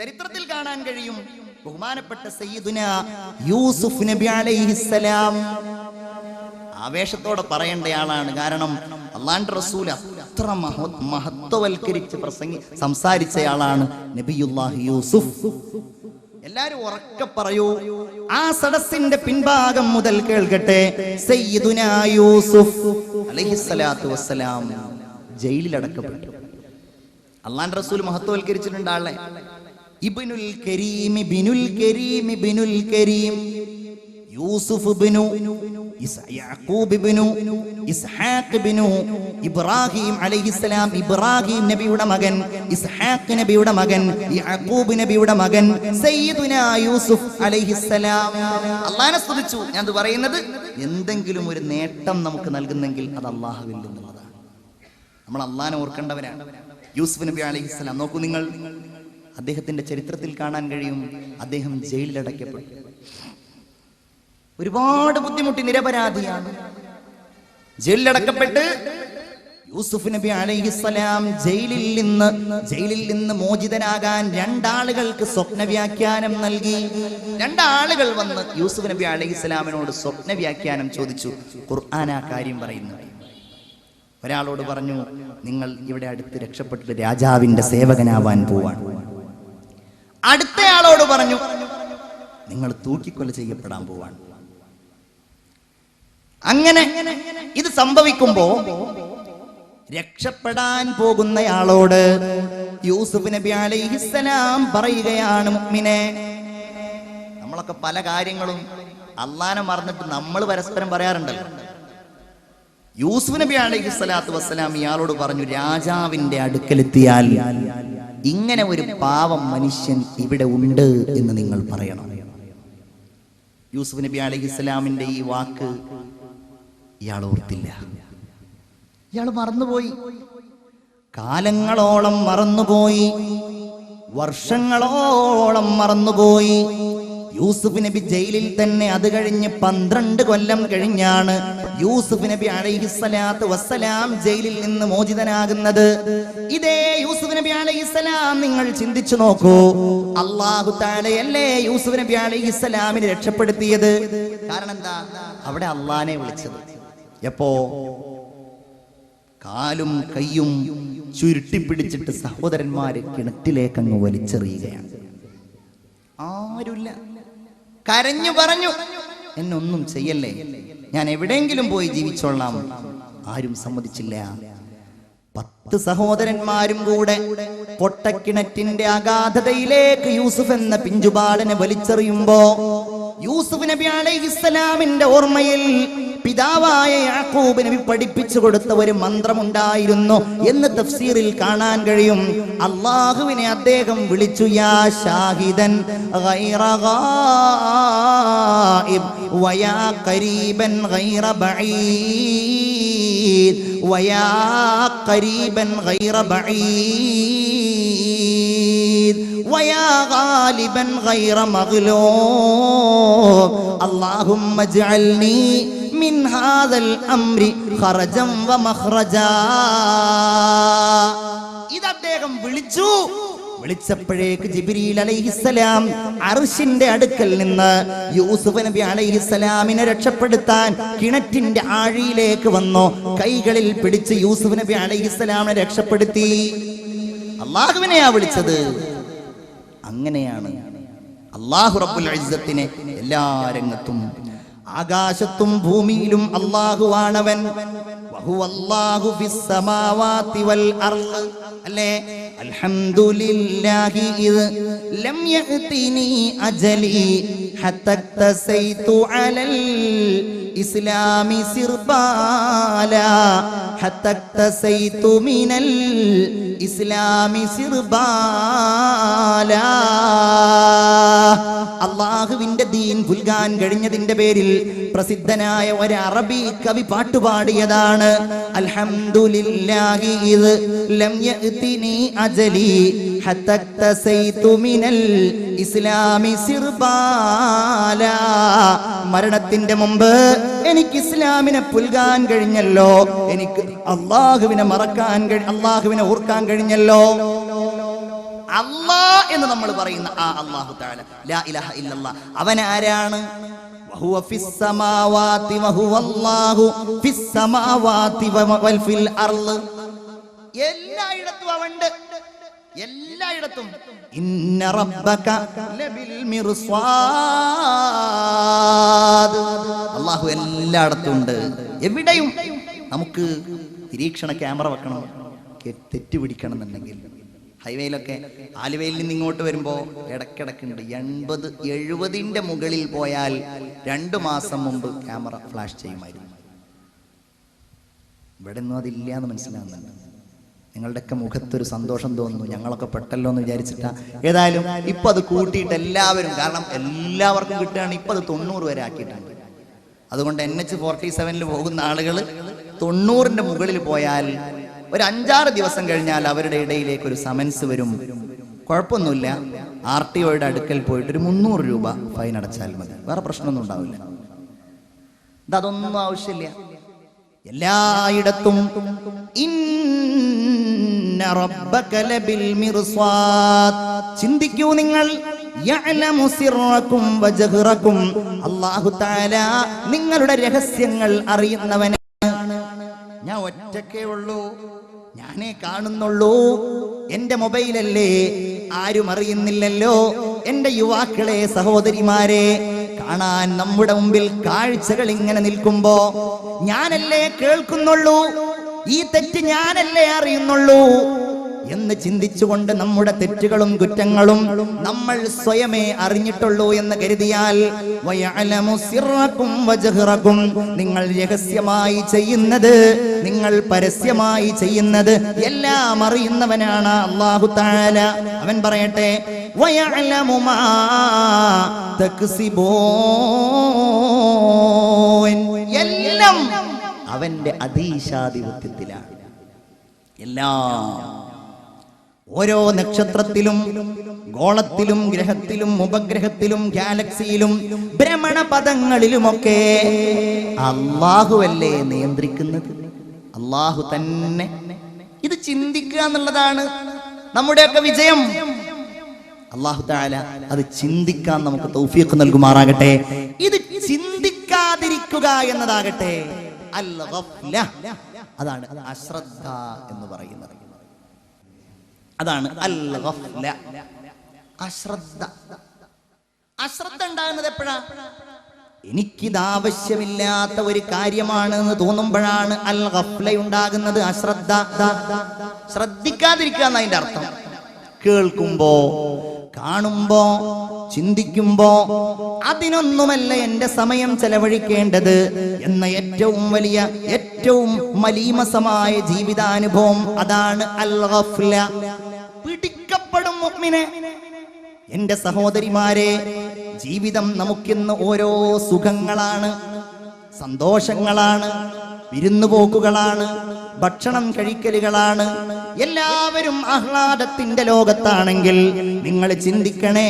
ചരിത്രത്തിൽ കാണാൻ കഴിയും. ബഹുമാനപ്പെട്ട സയ്യിദുന യൂസുഫ് നബി അലൈഹിസ്സലാം ആവേശത്തോടെ പറയേണ്ടയാളാണ്. കാരണം അള്ളാന്റെ റസൂൽ അത്ര മഹത്വവൽക്കരിച്ച് പ്രസംഗി സംസാരിച്ചയാളാണ് നബിയുല്ലാഹി യൂസുഫ്. എല്ലാരും ഉറക്കെ പറയൂ ആ സദസ്സിന്റെ പിൻഭാഗം മുതൽ കേൾക്കട്ടെ. സയ്യിദുന യൂസുഫ് അലൈഹിസ്സലാത്തു വസ്സലാം ജയിലിൽ അടക്കപ്പെട്ടു അള്ളാന്റെ റസൂൽ മഹത്വവൽക്കരിച്ചിട്ടുണ്ട് ആളെ ഇബ്നുൽ കരീം ബിനുൽ കരീം ബിനുൽ കരീം. യൂസുഫ് ബിനു യാക്കൂബ് ബിനു ഇസ്ഹാഖ് ബിനു ഇബ്രാഹിം അലൈഹിസ്സലാം ഇബ്രാഹിം നബിയുടെ മകൻ ഇസ്ഹാഖ് നബിയുടെ മകൻ യാക്കൂബ് നബിയുടെ മകൻ സയ്യിദുന യൂസുഫ് അലൈഹിസ്സലാം അള്ളാഹനെ സ്തുതിച്ചു. ഞാൻ പറയുന്നത് എന്തെങ്കിലും ഒരു നേട്ടം നമുക്ക് നൽകുന്നെങ്കിൽ അത് അള്ളാഹുവിൽ നിന്നുള്ളതാണ്. നമ്മൾ അള്ളാഹനെ ഓർക്കേണ്ടവരാണ്. യൂസുഫ് നബി അലൈഹിസ്സലാം നോക്കൂ നിങ്ങൾ. അദ്ദേഹത്തിന്റെ ചരിത്രത്തിൽ കാണാൻ കഴിയും. അദ്ദേഹം ജയിലിലടയ്ക്കപ്പെട്ടു ഒരുപാട് ബുദ്ധിമുട്ടി നിരപരാധിയാണ്. ജയിലിലടക്കപ്പെട്ട് യൂസുഫ് നബി അലൈഹിസ്സലാം ജയിലിൽ നിന്ന് ജയിലിൽ നിന്ന് മോചിതനാകാൻ രണ്ടാളുകൾക്ക് സ്വപ്ന വ്യാഖ്യാനം നൽകി. രണ്ടാളുകൾ വന്ന് യൂസുഫ് നബി അലൈഹിസ്സലാമിനോട് സ്വപ്ന വ്യാഖ്യാനം ചോദിച്ചു. ഖുർആൻ ആ കാര്യം പറയുന്നു. ഒരാളോട് പറഞ്ഞു നിങ്ങൾ ഇവിടെ അടുത്ത് രക്ഷപ്പെട്ടിട്ട് രാജാവിന്റെ സേവകനാവാൻ പോവാണ്. അടുത്തയാളോട് പറഞ്ഞു നിങ്ങൾ തൂക്കിക്കൊല ചെയ്യപ്പെടാൻ പോവാണ്. അങ്ങനെ ഇത് സംഭവിക്കുമ്പോ രക്ഷപ്പെടാൻ പോകുന്നയാളോട് യൂസുഫ് നബി അലൈഹിസ്സലാം പറയുകയാണ് മുഅ്മിനെ നമ്മളൊക്കെ പല കാര്യങ്ങളും അള്ളാനെ മറന്നിട്ട് നമ്മൾ പരസ്പരം പറയാറുണ്ടല്ലോ. യൂസുഫ് നബി അലൈഹി സ്വലാത്തു വസ്സലാം ഇയാളോട് പറഞ്ഞു രാജാവിന്റെ അടുക്കലെത്തിയാൽ ഇങ്ങനെ ഒരു പാവം മനുഷ്യൻ ഇവിടെ ഉണ്ട് എന്ന് നിങ്ങൾ പറയണം. യൂസുഫ് നബി അലി ഇസ്ലാമിന്റെ ഈ വാക്ക് ഇയാൾ ഓർത്തില്ല. ഇയാൾ മറന്നുപോയി. കാലങ്ങളോളം മറന്നുപോയി. വർഷങ്ങളോളം മറന്നുപോയി. യൂസുഫ് നബി ജയിലിൽ തന്നെ അത് കഴിഞ്ഞ് പന്ത്രണ്ട് കൊല്ലം കഴിഞ്ഞാണ് യൂസുഫ് നബി അലൈഹിസ്സലാത്ത് വസ്സലാം ജയിലിൽ നിന്ന് മോചിതനാകുന്നത്. ഇതേ യൂസുഫ് നബി അലൈഹിസ്സലാം നിങ്ങൾ ചിന്തിച്ചു നോക്കൂ. അള്ളാഹു താലയല്ലേ യൂസുഫ് നബി അലൈഹിസ്സലാമിനെ രക്ഷപ്പെടുത്തിയത്? കാരണം എന്താ? അവിടെ അള്ളാനെ വിളിച്ചത്. എപ്പോ? കാലും കയ്യും ചുരുട്ടിപ്പിടിച്ചിട്ട് സഹോദരന്മാരെ കിണറ്റിലേക്ക് അങ്ങ് വലിച്ചെറിയുകയാണ്. ആരുമില്ല. കരഞ്ഞു പറഞ്ഞു എന്നൊന്നും ചെയ്യല്ലേ? ഞാൻ എവിടെയെങ്കിലും പോയി ജീവിച്ചോളാം. ആരും സമ്മതിച്ചില്ല. പത്ത് സഹോദരന്മാരും കൂടെ പൊട്ടക്കിണറ്റിന്റെ അഗാധതയിലേക്ക് യൂസുഫ് എന്ന പിഞ്ചുപാടനെ വലിച്ചെറിയുമ്പോ യൂസുഫ് നബി അലൈഹിസ്സലാമിന്റെ ഓർമ്മയിൽ പിതാവായ യാക്കൂബ് നബി പഠിപ്പിച്ചു കൊടുത്ത ഒരു മന്ത്രമുണ്ടായിരുന്നു എന്ന് തഫ്സീറിൽ കാണാൻ കഴിയും അള്ളാഹുവിനെ അദ്ദേഹം വിളിച്ചു യാ ഷാഹിദൻ ഗൈറ ഗായിബ് വയാ ഖരീബൻ ഗൈറ ബഈദ് വയാ ഖരീബൻ ഗൈറ ബഈദ് ويا غالبا غير مغلوب اللهم اجعلني മിൻ ഹാദൽ അംരി ഖറജം വ മഖ്റജ. ഇത് അദ്ദേഹം വിളിച്ചു. വിളിച്ചപ്പോഴേക്ക് ജിബിരിയിൽ അലൈഹിസ്സലാം അർഷിന്റെ അടുക്കൽ നിന്ന് യൂസുഫ് നബി അലൈഹിസ്സലാമിനെ രക്ഷപ്പെടുത്താൻ കിണറ്റിന്റെ ആഴിയിലേക്ക് വന്നു. കൈകളിൽ പിടിച്ച് യൂസുഫ് നബി അലൈഹിസ്സലാമിനെ രക്ഷപ്പെടുത്തി. അള്ളാഹുവിനെയാ വിളിച്ചത്. അങ്ങനെയാണ്. അള്ളാഹു റബ്ബുൽ അജ്ജത്തിനെ എല്ലാ രംഗത്തും ആകാശത്തും ഭൂമിയിലും അള്ളാഹുവാണവൻ അല്ലേ? അൽഹംദുലില്ലാഹി ലം അജലി അലൽ ഇസ്ലാമി സിർബാല മിനൽ ഇസ്ലാമി സിർബാല. അള്ളാഹുവിന്റെ ദീൻ പുൽകാൻ കഴിഞ്ഞതിന്റെ പേരിൽ പ്രസിദ്ധനായ ഒരു അറബി കവി പാട്ടുപാടിയതാണ് അൽഹംദുലില്ലാഹി ലം അജലി മിനൽ ഇസ്ലാമി മരണത്തിന്റെ മുമ്പ് എനിക്ക് ഇസ്ലാമിനെ പുൽകാൻ കഴിഞ്ഞല്ലോ എനിക്ക് അള്ളാഹുവിനെ മറക്കാൻ അള്ളാഹുവിനെ ഓർക്കാൻ കഴിഞ്ഞല്ലോ. അല്ലാ എന്ന് നമ്മൾ പറയുന്ന ആ അള്ളാഹു തആല. ലാ ഇലാഹ ഇല്ലല്ലാ. അവൻ ആരാണ്? എല്ലായിടത്തും അവണ്ട് എല്ലായിടത്തും. ഇന്ന അല്ലാഹു എല്ലായിടത്തും ഉണ്ട്. എവിടെയും നമുക്ക് നിരീക്ഷണ ക്യാമറ വെക്കണം. തെറ്റ് പിടിക്കണം എന്നുണ്ടെങ്കിൽ ഹൈവേയിലൊക്കെ ആലുവയിൽ നിന്ന് ഇങ്ങോട്ട് വരുമ്പോൾ ഇടക്കിടക്കുണ്ട് എൺപത് എഴുപതിന്റെ മുകളിൽ പോയാൽ രണ്ട് മാസം മുമ്പ് ക്യാമറ ഫ്ലാഷ് ചെയ്യുമായിരുന്നു. ഇവിടെ ഒന്നും അതില്ല എന്ന് മനസ്സിലാകുന്നുണ്ട് നിങ്ങളുടെയൊക്കെ മുഖത്തൊരു സന്തോഷം തോന്നുന്നു. ഞങ്ങളൊക്കെ പെട്ടല്ലോ എന്ന് വിചാരിച്ചിട്ടാ. ഏതായാലും ഇപ്പൊ അത് കൂട്ടിയിട്ട് എല്ലാവരും കാരണം എല്ലാവർക്കും കിട്ടുകയാണ് ഇപ്പൊ അത് തൊണ്ണൂറ് വരെ ആക്കിയിട്ടുണ്ട്. അതുകൊണ്ട് എൻ എച്ച് ഫോർട്ടി സെവനിൽ പോകുന്ന ആളുകൾ തൊണ്ണൂറിന്റെ മുകളിൽ പോയാൽ ഒരു അഞ്ചാറ് ദിവസം കഴിഞ്ഞാൽ അവരുടെ ഇടയിലേക്ക് ഒരു സമൻസ് വരും. കുഴപ്പമൊന്നുമില്ല. ആർ ടി ഒയുടെ അടുക്കൽ പോയിട്ട് ഒരു മുന്നൂറ് രൂപ ഫൈൻ അടച്ചാൽ മതി. വേറെ പ്രശ്നമൊന്നും ഉണ്ടാവില്ല. അതൊന്നും ആവശ്യമില്ല. എല്ലായിടത്തും ചിന്തിക്കൂ നിങ്ങൾ. നിങ്ങളുടെ രഹസ്യങ്ങൾ അറിയുന്നവനാണ്. ഞാൻ ഒറ്റക്കേ ഉള്ളൂ. ഞാനേ കാണുന്നുള്ളൂ. എന്റെ മൊബൈലല്ലേ? ആരും അറിയുന്നില്ലല്ലോ. എന്റെ യുവാക്കളെ സഹോദരിമാരെ കാണാൻ നമ്മുടെ മുമ്പിൽ കാഴ്ചകൾ ഇങ്ങനെ നിൽക്കുമ്പോ ഞാനല്ലേ കേൾക്കുന്നുള്ളൂ? ഈ തെറ്റ് ഞാനല്ലേ അറിയുന്നുള്ളൂ? എന്ന് ചിന്തിച്ചുകൊണ്ട് നമ്മുടെ തെറ്റുകളും കുറ്റങ്ങളും നമ്മൾ സ്വയമേ അറിഞ്ഞിട്ടുള്ളൂ എന്ന് കരുതിയാൽ നിങ്ങൾ രഹസ്യമായി ചെയ്യുന്നത് നിങ്ങൾ പരസ്യമായി ചെയ്യുന്നത് എല്ലാം അറിയുന്നവനാണ് അള്ളാഹു തആല. അവൻ പറയട്ടെ എല്ലാം അവന്റെ അതീശാധിപത്യത്തിലാണ്. എല്ലാം ഓരോ നക്ഷത്രത്തിലും ഗോളത്തിലും ഗ്രഹത്തിലും ഉപഗ്രഹത്തിലും ഗാലക്സിയിലും ഭ്രമണപഥങ്ങളിലുമൊക്കെ അള്ളാഹുവല്ലേ നിയന്ത്രിക്കുന്നത്? അള്ളാഹു തന്നെ. ഇത് ചിന്തിക്കുക എന്നുള്ളതാണ് നമ്മുടെയൊക്കെ വിജയം. അള്ളാഹു താല അത് ചിന്തിക്കാൻ നമുക്ക് തൗഫീഖ് നൽകുമാറാകട്ടെ. ഇത് ചിന്തിക്കാതിരിക്കുക എന്നതാകട്ടെ. അതാണ് അശ്രദ്ധ എന്ന് പറയുന്നത്. അതാണ്. അശ്രദ്ധ. അശ്രദ്ധ ഉണ്ടാകുന്നത് എപ്പോഴാ? എനിക്കിത് ആവശ്യമില്ലാത്ത ഒരു കാര്യമാണ് എന്ന് തോന്നുമ്പോഴാണ് അൽ ഗഫ്ല ഉണ്ടാകുന്നത് അശ്രദ്ധ. ശ്രദ്ധിക്കാതിരിക്കുക എന്നതിന്റെ അർത്ഥം. കേൾക്കുമ്പോ കാണുമ്പോ ചിന്തിക്കുമ്പോ അതിനൊന്നുമല്ല എന്റെ സമയം ചെലവഴിക്കേണ്ടത് എന്ന ഏറ്റവും വലിയ ഏറ്റവും മലീമസമായ ജീവിതാനുഭവം അതാണ് അൽ ഗഫ്ല മുഅ്മിനെ എന്റെ സഹോദരിമാരെ ജീവിതം നമുക്കിന്ന് ഓരോ സുഖങ്ങളാണ് സന്തോഷങ്ങളാണ് വിരുന്നുപോക്കുകളാണ് ഭക്ഷണം കഴിക്കലുകളാണ് എല്ലാവരും ആഹ്ലാദത്തിന്റെ ലോകത്താണെങ്കിൽ നിങ്ങൾ ചിന്തിക്കണേ.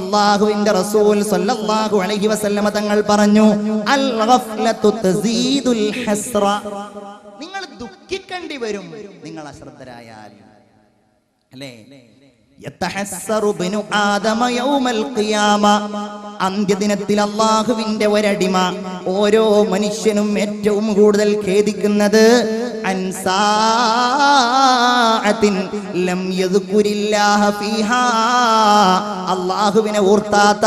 അള്ളാഹുവിന്റെ റസൂൽ സല്ലല്ലാഹു അലൈഹി വസല്ലമ തങ്ങൾ പറഞ്ഞു അൽ ഗഫ്ലത്തു തസീദുൽ ഹസ്ര നിങ്ങൾ ദുഃഖിക്കേണ്ടി വരും നിങ്ങൾ അശ്രദ്ധരായാൽ. അന്ത്യദിനത്തിൽ അള്ളാഹുവിന്റെ ഒരടിമ. ഓരോ മനുഷ്യനും ഏറ്റവും കൂടുതൽ ഖേദിക്കുന്നത് അള്ളാഹുവിനെ ഓർത്താത്ത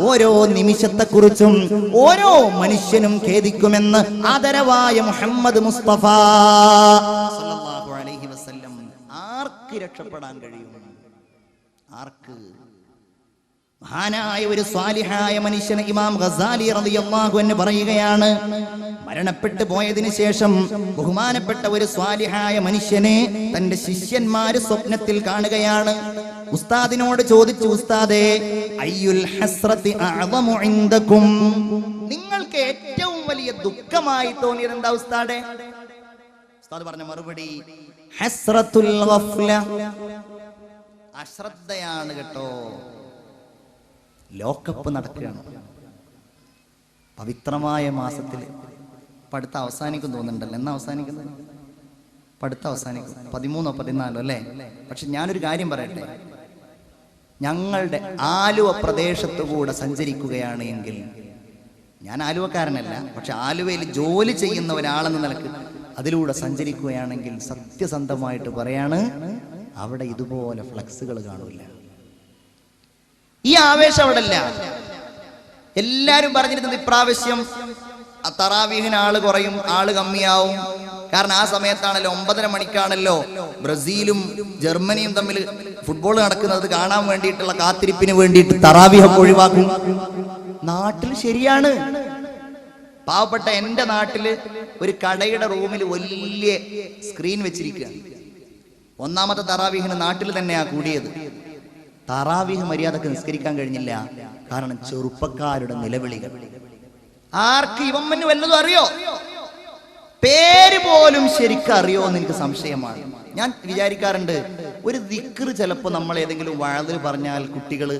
ഓരോ നിമിഷത്തെക്കുറിച്ചും ഓരോ മനുഷ്യനും ഖേദിക്കുമെന്ന് ആദരവായ മുഹമ്മദ് മുസ്തഫ ആർക്ക് രക്ഷപ്പെടാൻ കഴിയും? ആർക്ക്? മഹാനായ ഒരു സ്വാലിഹായ മനുഷ്യന് ഇമാം ഖസാലി റളിയല്ലാഹു അൻഹു പറയുകയാണ് മരണപ്പെട്ടു പോയതിനു ശേഷം ബഹുമാനപ്പെട്ട ഒരു സ്വാലിഹായ മനുഷ്യനെ തന്റെ ശിഷ്യന്മാർ സ്വപ്നത്തിൽ കാണുകയാണ്. ഉസ്താദിനോട് ചോദിച്ചു ഉസ്താദേ അയ്യുൽ ഹസ്രത്തി അഅദമു ഇൻദകും? നിങ്ങൾക്ക് ഏറ്റവും വലിയ ദുഃഖമായി തോന്നിയത് എന്താ ഉസ്താദേ? ഉസ്താദ് പറഞ്ഞ മറുപടി അശ്രദ്ധയാണ് കേട്ടോ. ലോക്കപ്പ് നടക്കുകയാണ്. പവിത്രമായ മാസത്തിൽ. പഠിത്തം അവസാനിക്കും തോന്നുന്നുണ്ടല്ലോ. എന്നാ അവസാനിക്കുന്നത്? പഠിത്തം അവസാനിക്കും. പതിമൂന്നോ പതിനാലോ അല്ലേ? പക്ഷെ ഞാനൊരു കാര്യം പറയട്ടെ. ഞങ്ങളുടെ ആലുവ പ്രദേശത്തു കൂടെ സഞ്ചരിക്കുകയാണ് എങ്കിൽ ഞാൻ ആലുവക്കാരനല്ല പക്ഷെ ആലുവയിൽ ജോലി ചെയ്യുന്ന ഒരാളെന്ന നിലയ്ക്ക് അതിലൂടെ സഞ്ചരിക്കുകയാണെങ്കിൽ സത്യസന്ധമായിട്ട് പറയാണ് അവിടെ ഇതുപോലെ ഫ്ലക്സുകൾ കാണില്ല. ഈ ആവേശം അവിടെ ഇല്ല. എല്ലാരും പറഞ്ഞിരുന്നത് ഇപ്രാവശ്യം തറാവീഹിന് ആൾ കുറയും ആൾ കമ്മിയാവും. കാരണം ആ സമയത്താണല്ലോ ഒമ്പതര മണിക്കാണല്ലോ ബ്രസീലും ജർമ്മനിയും തമ്മിൽ ഫുട്ബോൾ നടക്കുന്നത് കാണാൻ വേണ്ടിയിട്ടുള്ള കാത്തിരിപ്പിന് വേണ്ടിയിട്ട് തറാവീഹൊക്കെ ഒഴിവാക്കും. നാട്ടിൽ ശരിയാണ്. പാവപ്പെട്ട എന്റെ നാട്ടിൽ ഒരു കടയുടെ റൂമിൽ വലിയ സ്ക്രീൻ വെച്ചിരിക്കുകയാണ്. ഒന്നാമത്തെ തറാവീഹിന് നാട്ടിൽ തന്നെയാ കൂടിയത്. തറാവീഹ് മര്യാദയ്ക്ക് നിസ്കരിക്കാൻ കഴിഞ്ഞില്ല. കാരണം ചെറുപ്പക്കാരുടെ നിലവിളികൾ. ആർക്ക് ഇവമ്മന് വല്ലതും അറിയോ? പേര് പോലും ശരിക്കും അറിയോ എന്ന് എനിക്ക് സംശയമാണ്. ഞാൻ വിചാരിക്കാറുണ്ട് ഒരു ദിക്ർ ചിലപ്പോ നമ്മൾ ഏതെങ്കിലും വഴതിൽ പറഞ്ഞാൽ കുട്ടികൾ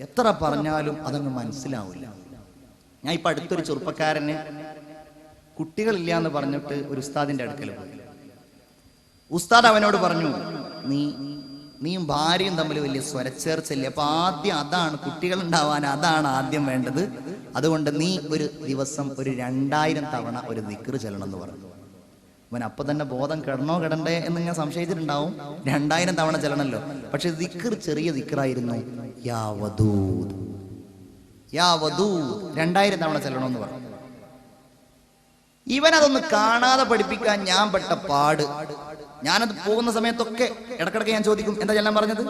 എത്ര പറഞ്ഞാലും അതങ്ങ് മനസ്സിലാവില്ല. ഞാൻ ഇപ്പൊ അടുത്തൊരു ചെറുപ്പക്കാരന് കുട്ടികളില്ല എന്ന് പറഞ്ഞിട്ട് ഒരു ഉസ്താദിന്റെ അടുക്കൽ പോയി. ഉസ്താദ് അവനോട് പറഞ്ഞു നീ നീയും ഭാര്യയും തമ്മിൽ വലിയ സ്വരച്ചേർച്ചയില്ലേ? അപ്പൊ ആദ്യം അതാണ് കുട്ടികൾ ഉണ്ടാവാൻ അതാണ് ആദ്യം വേണ്ടത്. അതുകൊണ്ട് നീ ഒരു ദിവസം ഒരു രണ്ടായിരം തവണ ഒരു നിക്കറ് ചെല്ലണം എന്ന് പറഞ്ഞു. അവൻ അപ്പൊ തന്നെ ബോധം കിടണോ കിടണ്ടേ എന്ന് ഞാൻ സംശയിച്ചിട്ടുണ്ടാവും. രണ്ടായിരം തവണ ചെല്ലണല്ലോ. പക്ഷെ ദിക്ർ ചെറിയ ദിക്കറായിരുന്നു യാ യാ രണ്ടായിരം തവണ ചെല്ലണമെന്ന് പറഞ്ഞു. ഇവൻ അതൊന്ന് കാണാതെ പഠിപ്പിക്കാൻ ഞാൻ പെട്ട പാട്. ഞാനത് പോകുന്ന സമയത്തൊക്കെ ഇടക്കിടക്ക് ഞാൻ ചോദിക്കും എന്താ ചെല്ലാൻ പറഞ്ഞത്?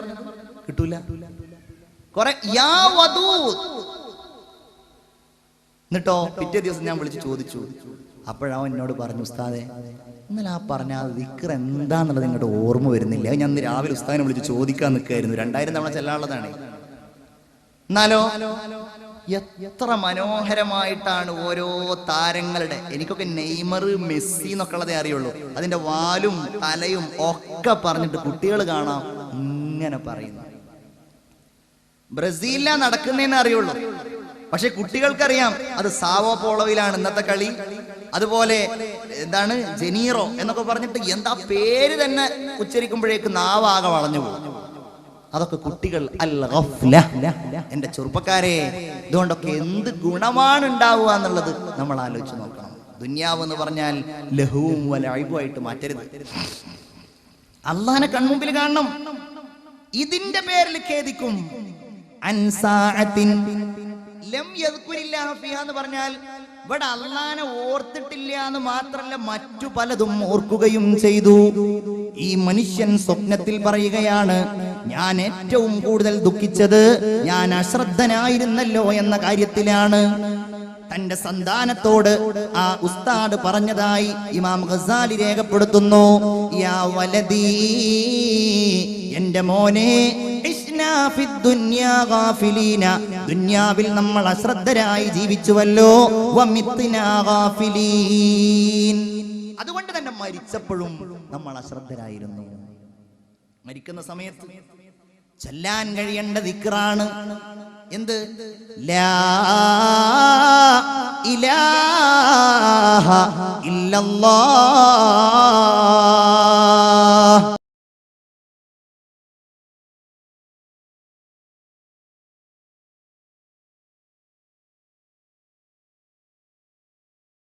കിട്ടൂല. കൊറേ യാ എന്നിട്ടോ പിറ്റേ ദിവസം ഞാൻ വിളിച്ച് ചോദിച്ചു. അപ്പോഴവൻ എന്നോട് പറഞ്ഞു ഉസ്താദെ ഇന്നലെ ആ പറഞ്ഞ ആ ദിക്ർ എന്താന്നുള്ളത് നിങ്ങളുടെ ഓർമ്മ വരുന്നില്ല. ഞാൻ ഇന്ന് രാവിലെ ഉസ്താദിനെ വിളിച്ച് ചോദിക്കാൻ നിൽക്കായിരുന്നു രണ്ടായിരം തവണ ചെല്ലാനുള്ളതാണ്. എന്നാലോ? എത്ര മനോഹരമായിട്ടാണ് ഓരോ താരങ്ങളുടെ എനിക്കൊക്കെ നെയ്മർ മെസ്സി എന്നൊക്കെ ഉള്ളതേ അറിയുള്ളൂ. അതിന്റെ വാലും തലയും ഒക്കെ പറഞ്ഞിട്ട് കുട്ടികൾ കാണാം ഇങ്ങനെ പറയുന്നു. ബ്രസീലിലാ നടക്കുന്നതെന്ന് അറിയുള്ളൂ. പക്ഷെ കുട്ടികൾക്കറിയാം അത് സാവോ പോളോയിലാണ് ഇന്നത്തെ കളി. അതുപോലെ എന്താണ് ജനീറോ എന്നൊക്കെ പറഞ്ഞിട്ട് എന്താ പേര് തന്നെ ഉച്ചരിക്കുമ്പോഴേക്ക് നാവാകെ വളഞ്ഞു പോകും അതൊക്കെ കുട്ടികൾ. എന്റെ ചെറുപ്പക്കാരെ ഇതുകൊണ്ടൊക്കെ എന്ത് ഗുണമാണ് ഉണ്ടാവുക എന്നുള്ളത് നമ്മൾ ആലോചിച്ച് നോക്കണം. ദുന്യാവ് എന്ന് പറഞ്ഞാൽ ലഹുവും വലൈബുമായിട്ട് മാറ്റരുത്. അള്ളഹാനെ കൺമുമ്പിൽ കാണണം. ഇതിന്റെ പേരിൽ ഖേദിക്കും. അൻസാഅത്തിൻ ലം യദ്കുരില്ലാഹ ഫിഹാ എന്ന് പറഞ്ഞാൽ ഇവിടെ അള്ളാനെ ഓർത്തിട്ടില്ല എന്ന് മാത്രല്ല മറ്റു പലതും ഓർക്കുകയും ചെയ്തു. ഈ മനുഷ്യൻ സ്വപ്നത്തിൽ പറയുകയാണ് ഞാൻ ഏറ്റവും കൂടുതൽ ദുഃഖിച്ചത് ഞാൻ അശ്രദ്ധനായിരുന്നല്ലോ എന്ന കാര്യത്തിലാണ്. തന്റെ സന്താനത്തോട് ആ ഉസ്താദ് പറഞ്ഞതായി ഇമാം ഖസാലി രേഖപ്പെടുത്തുന്നു യാ വലദീ എന്റെ മോനെ ദുനിയാവിൽ നമ്മൾ അശ്രദ്ധരായി ജീവിച്ചുവല്ലോ. അതുകൊണ്ട് തന്നെ മരിച്ചപ്പോഴും നമ്മൾ അശ്രദ്ധരായിരുന്നു. മരിക്കുന്ന സമയത്ത് ചെല്ലാൻ കഴിയേണ്ട ദിക്റാണ്. എന്ത്? ലാ ഇലാഹ